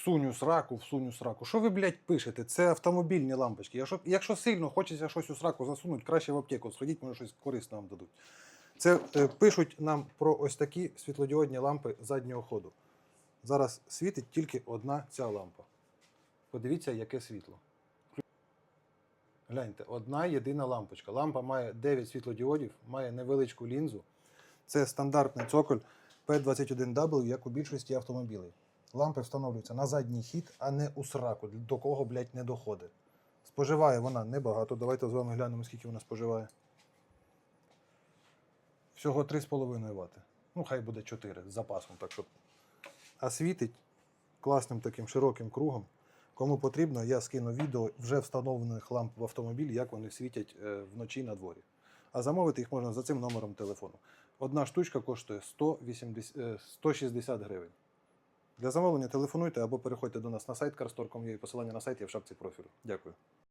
всуню сраку, всуню сраку. Що ви, блядь, пишете? Це автомобільні лампочки. Якщо, якщо сильно хочеться щось у сраку засунути, краще в аптеку сходіть, може щось корисне вам дадуть. Це е, пишуть нам про ось такі світлодіодні лампи заднього ходу. Зараз світить тільки одна ця лампа. Подивіться, яке світло. Гляньте, одна єдина лампочка. Лампа має 9 світлодіодів, має невеличку лінзу. Це стандартний цоколь P21W, як у більшості автомобілів. Лампи встановлюються на задній хід, а не у сраку, до кого, блядь, не доходить. Споживає вона небагато. Давайте з вами глянемо, скільки вона споживає. Всього 3,5 Вт. Ну, хай буде 4 з запасом, так щоб. А світить класним таким широким кругом. Кому потрібно, я скину відео вже встановлених ламп в автомобілі, як вони світять е, вночі на дворі. А замовити їх можна за цим номером телефону. Одна штучка коштує 180, е, 160 гривень. Для замовлення телефонуйте або переходьте до нас на сайт carstor.com.ua. Посилання на сайт є в шапці профілю. Дякую.